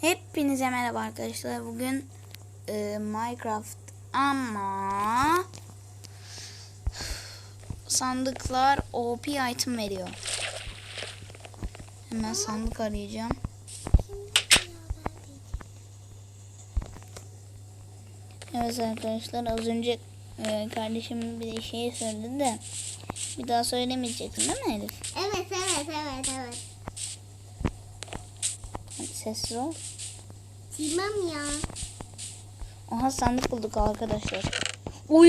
Hepinize merhaba arkadaşlar. Bugün e, Minecraft ama sandıklar OP item veriyor. Hemen sandık arayacağım. Evet arkadaşlar az önce e, kardeşim bir şey söyledi de bir daha söylemeyeceksin değil mi Elif? Evet evet evet evet. Sessiz ol. Bilmem ya. Aha sandık bulduk arkadaşlar. Uy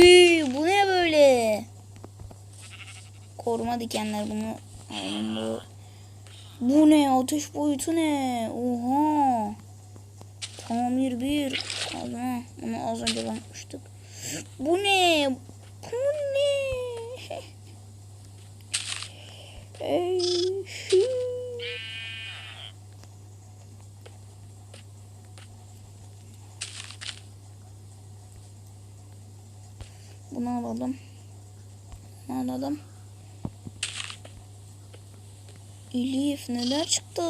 bu ne böyle? Koruma dikenler bunu. Bu. Ne? Ateş boyutu ne? Oha. Tamir bir. Alma. Bunu az önce bakmıştık. Bu ne? Bu ne? Ey, şey. Bunu alalım. Bunu alalım. Elif neler çıktı?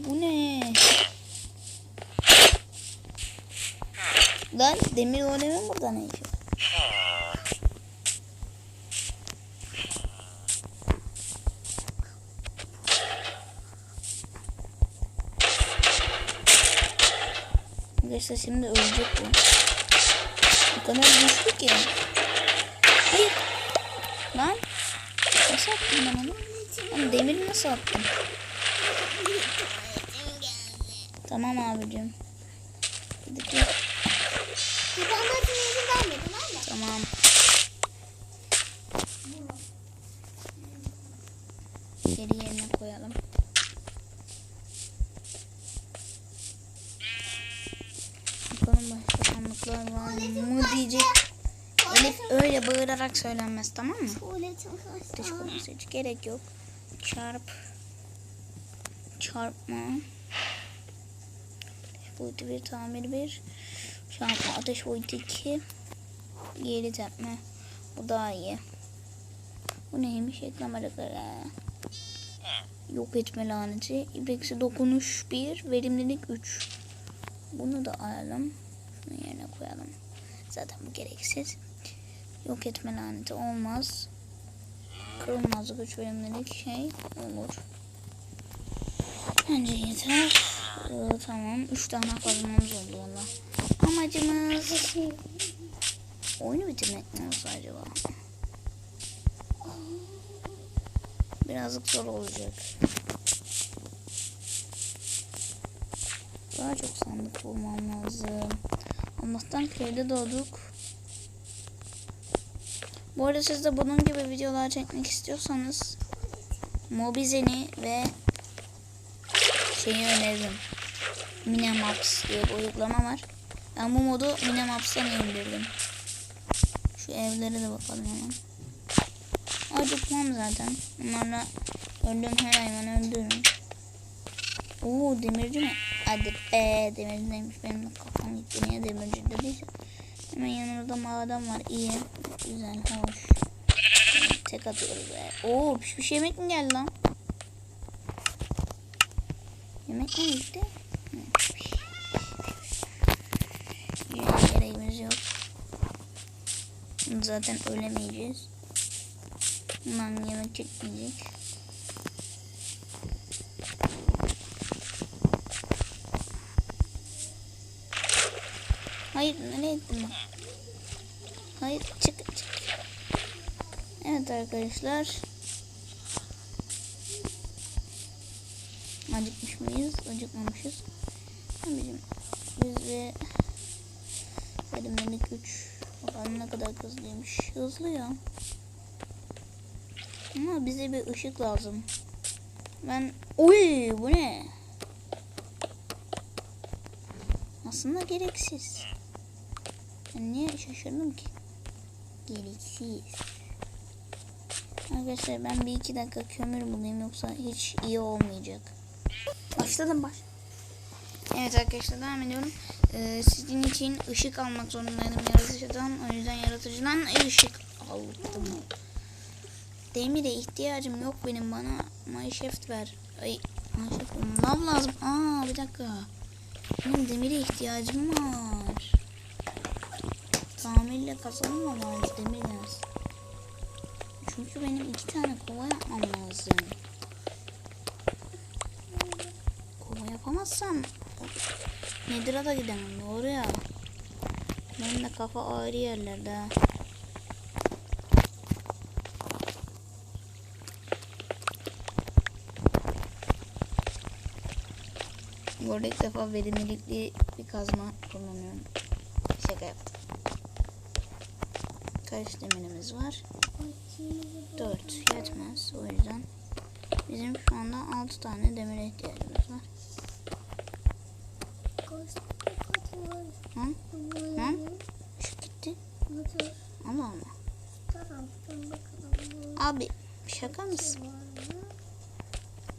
Bu ne? Lan demir golemin burada ne işi? Arkadaşlar şimdi ölecek bu. O kadar güçlü ki. Hayır. Lan. Nasıl attım ben onu? Lan demiri nasıl attım? Tamam abicim. Gidip ama. Tamam. Geri yerine koyalım. Bakalım başka sandıklar var mı diyecek. Elif öyle bağırarak söylenmez tamam mı? Tuvaletim Dış kaçtı. konusu hiç gerek yok. Çarp. Çarpma. Ateş boyutu bir tamir bir. Çarpma ateş boyutu iki. Geri tepme. Bu daha iyi. Bu neymiş? Ekran araları. Yok etme laneti. İpeksi dokunuş bir. Verimlilik üç. Bunu da alalım. Şunu yerine koyalım. Zaten bu gereksiz. Yok etme laneti olmaz. Kırılmaz güç verimlilik şey olur. Bence yeter. Ee, tamam. Üç tane kazmamız oldu valla. Amacımız oyunu bitirmek mi olsa acaba? Birazcık zor olacak. Daha çok sandık bulmam lazım. Allah'tan köyde doğduk. Bu arada siz de bunun gibi videolar çekmek istiyorsanız Mobizen'i ve şeyi öneririm. Minemaps diye bir uygulama var. Ben bu modu Minemaps'tan indirdim. Şu evlere de bakalım hemen. Acıkmam zaten. Bunlarla öldüğüm her hayvanı öldürürüm. Oo demirci mi? Hadi be demirci neymiş benim kafam gitti. Niye demirci dediyse. Hemen yanımızda maden var. İyi. Güzel, hoş. Tek atıyoruz be. Oo pişmiş yemek mi geldi lan? Yemek mi gitti? Gereğimiz yok. Zaten ölemeyeceğiz. Bundan yemek çekmeyecek. Hayır nereye gittin ben? Hayır çık çık. Evet arkadaşlar. Acıkmış mıyız? Acıkmamışız. Abicim biz ve verimlilik 3 bakalım ne kadar hızlıymış. Hızlı ya. Ama bize bir ışık lazım. Ben... Uy bu ne? Aslında gereksiz. Ben niye şaşırdım ki? Gereksiz. Arkadaşlar ben bir iki dakika kömür bulayım yoksa hiç iyi olmayacak. Başladım baş. Evet arkadaşlar devam ediyorum. Ee, sizin için ışık almak zorundaydım yaratıcıdan. O yüzden yaratıcıdan ışık aldım. demire ihtiyacım yok benim. Bana mineshaft ver. Ay mineshaft lazım. Aa bir dakika. Benim demire ihtiyacım var. Tamirle kazanım var demir. Çünkü benim iki tane kova yapmam lazım. Kova yapamazsam Nedir'a da gidemem doğru ya. Benim de kafa ayrı yerlerde. Bu arada ilk defa verimlilikli bir kazma kullanıyorum. Şaka yaptım. Kaç demirimiz var? 4 yetmez o yüzden. Bizim şu anda 6 tane demire ihtiyacımız var. Hı? Hı? Işık gitti. Dur bakalım. Abi şaka mısın?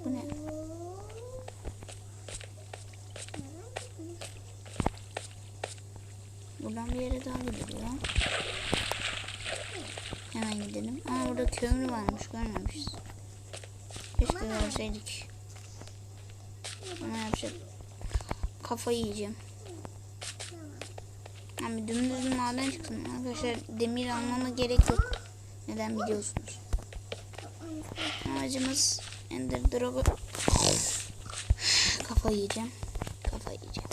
Bu ne? Buradan bir yere daha gidiliyor. Hemen gidelim. Aa burada kömür varmış görmemişiz. Keşke görseydik. Ama yapacak. Kafayı yiyeceğim. Abi dümdüz bir maden çıksın. Arkadaşlar demir almama gerek yok. Neden biliyorsunuz? Amacımız Ender Drag'ı kafa yiyeceğim. Kafa yiyeceğim.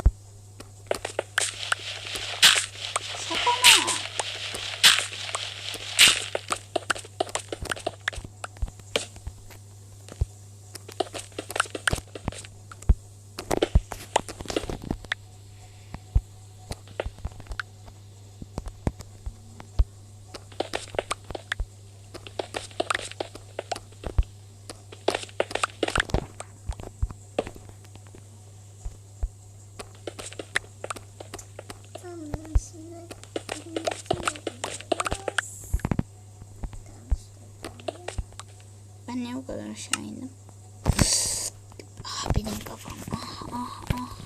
Şaka mı? Tamam, şimdi elimizde yapıyoruz. Tamam, işte. Bu kadar aşağı indim? Ah benim kafam. Ah ah ah.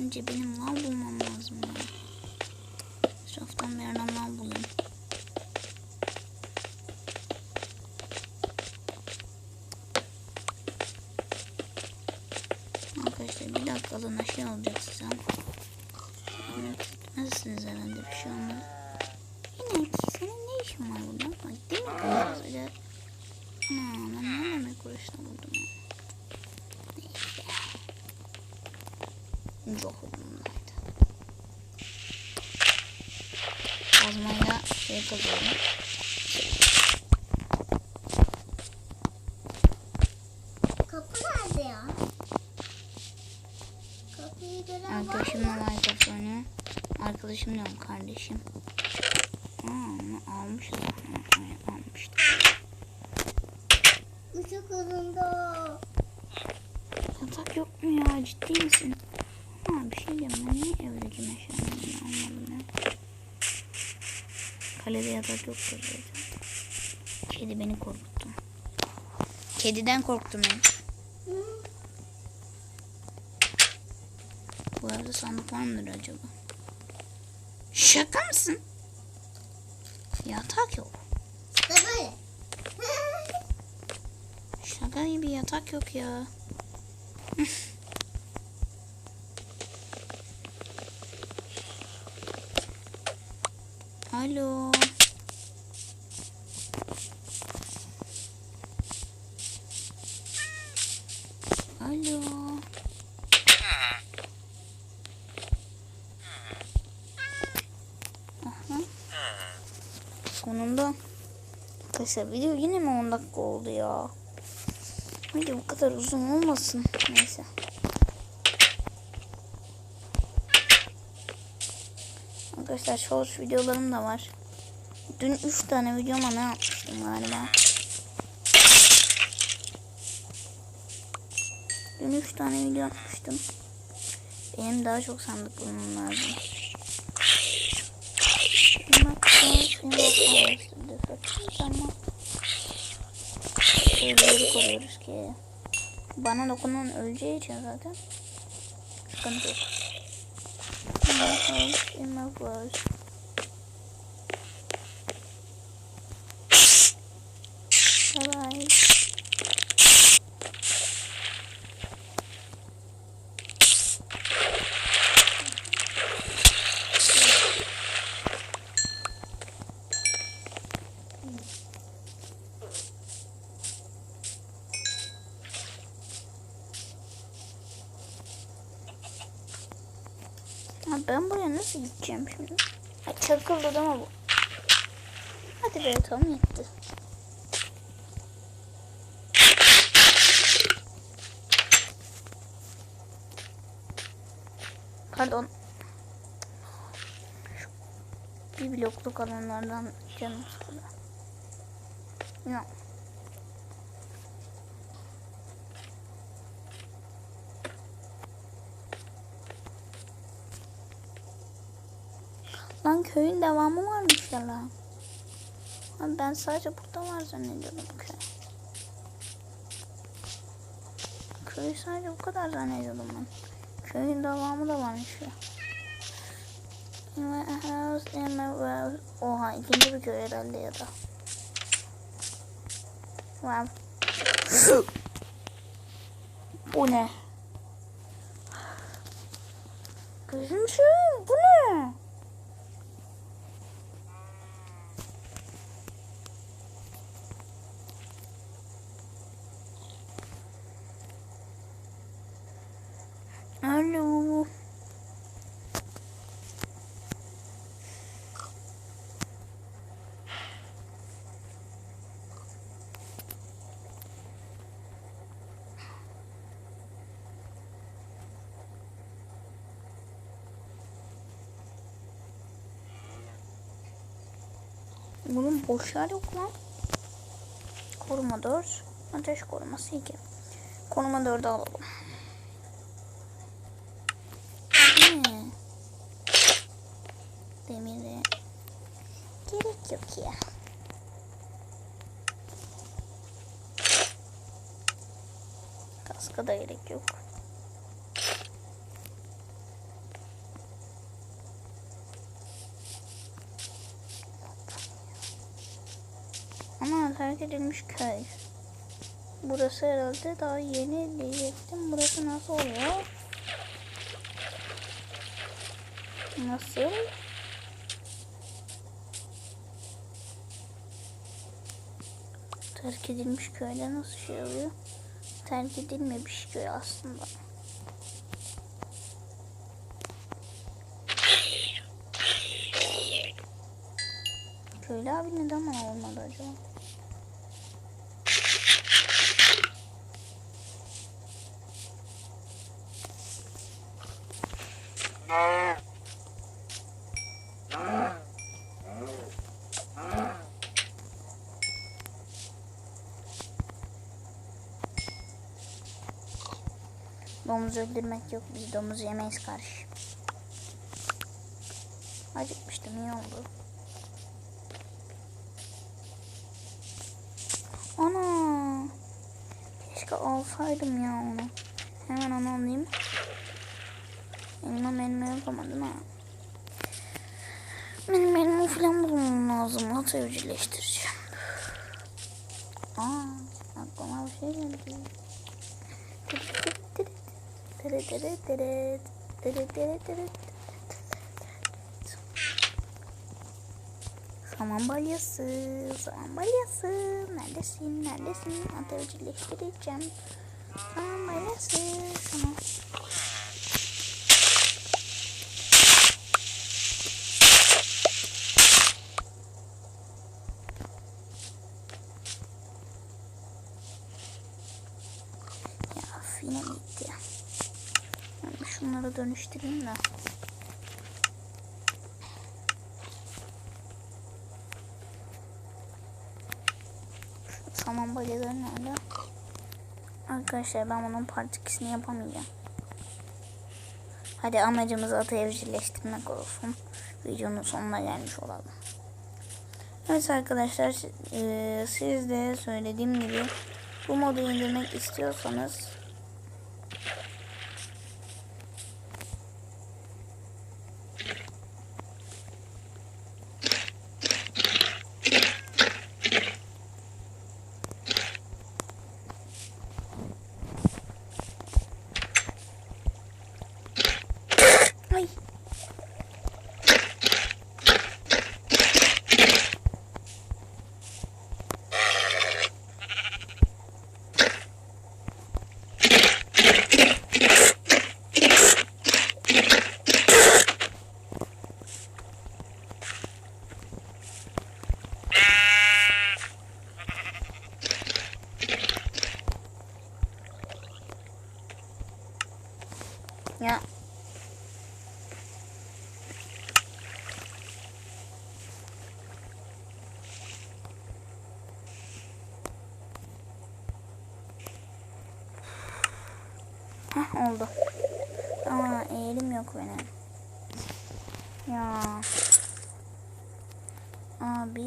Önce benim lav bulmam lazım. Etraftan bir yerden lav bulayım. Arkadaşlar bir dakikalığına şey olacak size. Nasılsınız herhalde bir şey olmadı. Yine burada? Bak değil mi kızım? Öyle... Ana ben ne demek uğraştım buldum ya. Neyse. Çok umurumdaydı. Kazmayla şey kazıyorum. Kapı nerede ya? Kapıyı gören var Arkadaşımla mı? Minecraft oynuyor. Arkadaşım diyorum kardeşim. Aa almışız. Almıştık. Işık hızında. Yatak yok mu ya ciddi misin? Ha bir şey diyeyim ben niye evdeki meşalerini anlamadım ya. Kalede yatak yok zaten. Kedi beni korkuttu. Kediden korktum ben. Bu evde sandık var mıdır acaba? Şaka mısın? Yatak yok. İşte böyle. Şaka gibi yatak yok ya. Alo. Aha. Sonunda. Arkadaşlar video yine mi 10 dakika oldu ya? Video bu kadar uzun olmasın. Neyse. Arkadaşlar short videolarım da var. Dün 3 tane videoma ne yapmıştım galiba. Dün 3 tane video atmıştım. Benim daha çok sandık bulmam lazım. Bak, Tamam. Evleri koruyoruz ki. Bana dokunan öleceği için zaten. Sıkıntı yok. Yemek var, yemek var. Bye bye. Ha, ben buraya nasıl gideceğim şimdi? Ay, çakıldı ama bu. Hadi be tamam yetti. Pardon. Şu bir blokluk alanlardan canım sıkıldı. Ya. Lan köyün devamı varmış ya lan. Lan ben sadece burada var zannediyordum köy. Köyü sadece bu kadar zannediyordum ben. Köyün devamı da varmış ya. Oha ikinci bir köy herhalde ya da. Wow. bu ne? Gözüm şu bu ne? Alo. Bunun boş yer yok lan. Koruma 4. Ateş koruması 2. Koruma 4'ü alalım. Ne? Demire gerek yok ya. Kaska da gerek yok. Ama terk edilmiş köy. Burası herhalde daha yeni diyecektim. Burası nasıl oluyor? Nasıl? Terk edilmiş köyde nasıl şey oluyor? Terk edilmemiş köy aslında. Köylü abi neden olmadı acaba? Domuz öldürmek yok. Biz domuz yemeyiz karşı. Acıkmıştım iyi oldu. Ana. Keşke alsaydım ya onu. Hemen onu alayım. Elma elma yapamadım ha. Benim elma falan bulmam lazım. Nasıl evcilleştireceğim? Aa, aklıma bir şey geldi. Tırı. Saman balyası, saman balyası. Neredesin, neredesin? Hadi evcilleştireceğim. Saman balyası, saman. Ya yine gitti. Ben şunları dönüştüreyim de. Şu saman balyaları nerede? Arkadaşlar ben bunun part 2'sini yapamayacağım. Hadi amacımız atı evcilleştirmek olsun. Videonun sonuna gelmiş olalım. Evet arkadaşlar e, siz de söylediğim gibi bu modu indirmek istiyorsanız oldu. Ama eğilim yok benim. Ya. Abi.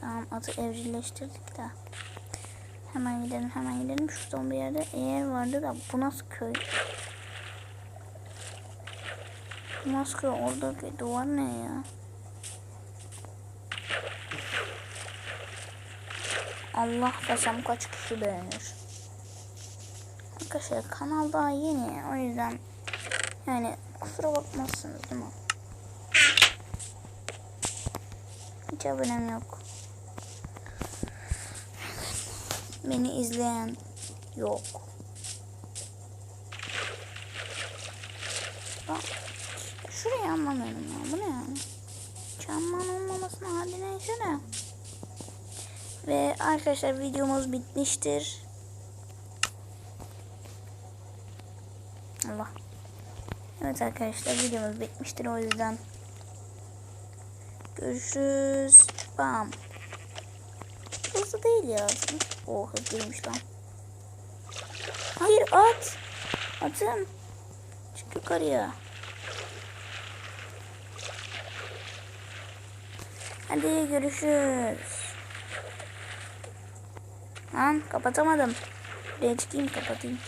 Tamam atı evcilleştirdik de. Hemen gidelim hemen gidelim. Şuradan bir yerde eğer vardı da bu nasıl köy? Bu nasıl köy? Oradaki duvar ne ya? Allah desem kaç kişi beğenir. Arkadaşlar kanal daha yeni. O yüzden yani kusura bakmazsınız değil mi? Hiç abonem yok. Beni izleyen yok. Bak, şurayı anlamıyorum ya. Bu ne yani? Çamman olmamasına hadi neyse de. Ve arkadaşlar videomuz bitmiştir. Allah. Evet arkadaşlar videomuz bitmiştir o yüzden. Görüşürüz. Bam. Hızlı değil ya. Oh hızlıymış lan. Hayır at. Atım. Çık yukarıya. Hadi görüşürüz. Lan kapatamadım. Buraya çıkayım kapatayım.